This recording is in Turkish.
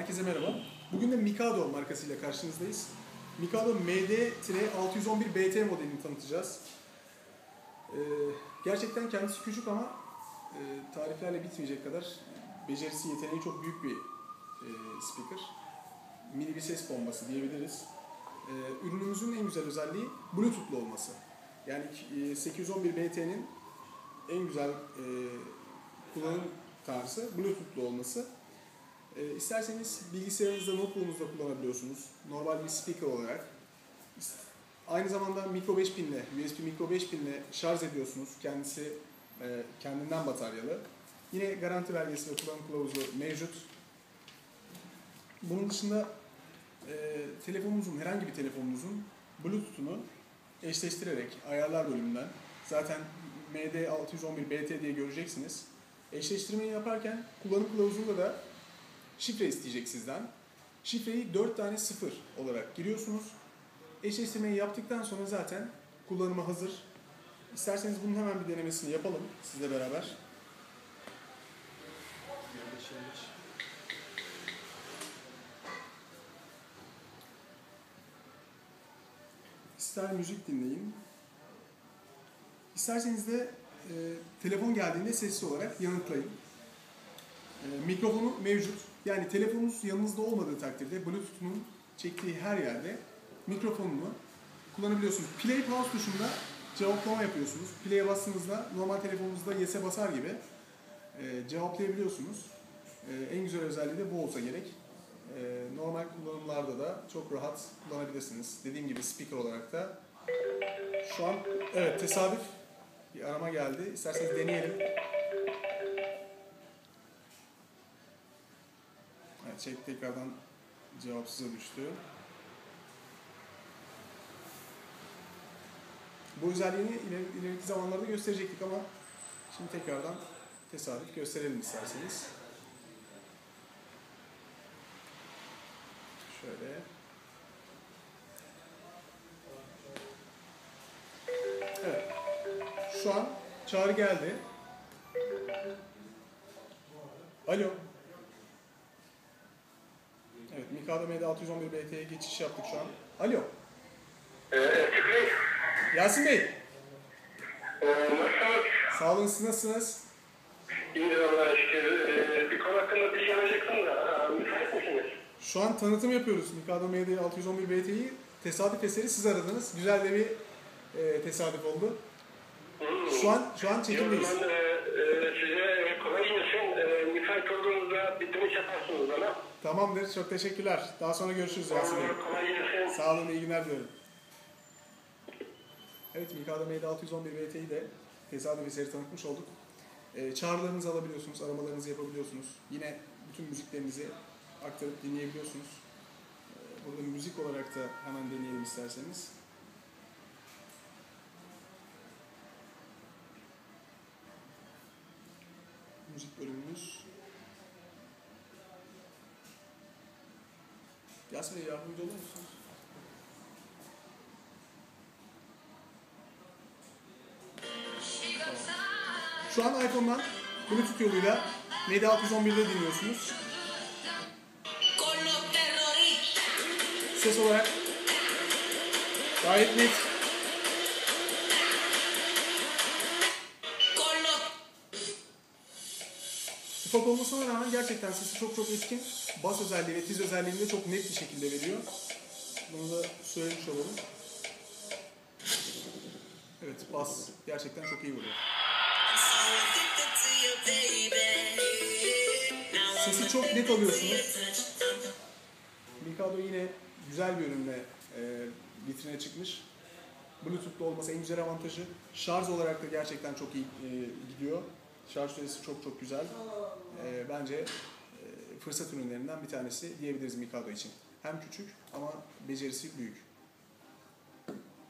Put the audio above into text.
Herkese merhaba. Bugün de Mikado markasıyla karşınızdayız. Mikado MD-611BT modelini tanıtacağız. Ee, gerçekten kendisi küçük ama e, tariflerle bitmeyecek kadar becerisi, yeteneği çok büyük bir e, speaker. Mini bir ses bombası diyebiliriz. Ee, ürünümüzün en güzel özelliği Bluetooth'lu olması. Yani e, 811BT'nin en güzel e, kullanım tarzı Bluetooth'lu olması. E, isterseniz bilgisayarınızda, notebook'unuzda kullanabiliyorsunuz. Normal bir speaker olarak. Aynı zamanda mikro 5 pinle, USB mikro 5 pinle şarj ediyorsunuz. Kendisi e, kendinden bataryalı. Yine garanti belgesi ve kullanım kılavuzu mevcut. Bunun dışında e, telefonunuzun, herhangi bir telefonunuzun Bluetooth'unu eşleştirerek ayarlar bölümünden zaten MD611BT diye göreceksiniz. Eşleştirmeyi yaparken kullanım kılavuzunda da şifre isteyecek sizden. Şifreyi 4 tane 0 olarak giriyorsunuz. Eşleştirmeyi yaptıktan sonra zaten kullanıma hazır. İsterseniz bunun hemen bir denemesini yapalım sizle beraber. İster müzik dinleyin. İsterseniz de e, telefon geldiğinde sesli olarak yanıtlayın. E, mikrofonu mevcut. Yani telefonunuz yanınızda olmadığı takdirde Bluetooth'un çektiği her yerde mikrofonunu kullanabiliyorsunuz. Play pause tuşunda cevaplama yapıyorsunuz. Play'e bastığınızda normal telefonunuzda yes'e basar gibi e, cevaplayabiliyorsunuz. E, en güzel özelliği de bu olsa gerek. E, normal kullanımlarda da çok rahat kullanabilirsiniz. Dediğim gibi speaker olarak da şu an evet tesadüf bir arama geldi. İsterseniz deneyelim. Çek tekrardan cevapsıza düştü. Bu özelliğini ileri, ileriki zamanlarda gösterecektik ama şimdi tekrardan tesadüf gösterelim isterseniz. Şöyle. Evet. Şu an çağrı geldi. Alo. Evet, Medya 611 BT'ye geçiş yaptık şu an. Alo. Ee, Fikri, Yasin Bey. e, nasılsınız? Sağ olun, siz nasılsınız? İyidir Allah'a şükür. Ee, bir konu hakkında bir şey soracaktım da, e, müsait misiniz? Şu an tanıtım yapıyoruz Mikado Medya 611 BT'yi. Tesadüf eseri siz aradınız. Güzel de bir e, tesadüf oldu. Hmm. Şu an şu an Yok, çekimdeyiz. ben e, e, size kolay gelsin. E, müsait olduğunuzda bir dönüş yaparsınız bana. Tamamdır. Çok teşekkürler. Daha sonra görüşürüz Yasin Bey. Sağ olun, iyi günler diliyorum. Evet, Mikado Made 611 BT'yi de tesadüf eseri tanıtmış olduk. Ee, çağrılarınızı alabiliyorsunuz, aramalarınızı yapabiliyorsunuz. Yine bütün müziklerinizi aktarıp dinleyebiliyorsunuz. Ee, burada müzik olarak da hemen deneyelim isterseniz. Müzik bölümümüz. Yasin Bey yardımcı olur musunuz? Şu an iPhone'dan Bluetooth yoluyla Medi 611'de dinliyorsunuz. Ses olarak gayet net. Ufak olmasına rağmen gerçekten sesi çok çok etkin. Bas özelliği ve tiz özelliğini de çok net bir şekilde veriyor. Bunu da söylemiş olalım. Evet bas gerçekten çok iyi vuruyor. Sesi çok net alıyorsunuz. Mikado yine güzel bir ürünle e, vitrine çıkmış. Bluetooth'lu olması en güzel avantajı. Şarj olarak da gerçekten çok iyi e, gidiyor. Şarj süresi çok çok güzel. E, bence e, fırsat ürünlerinden bir tanesi diyebiliriz Mikado için. Hem küçük ama becerisi büyük.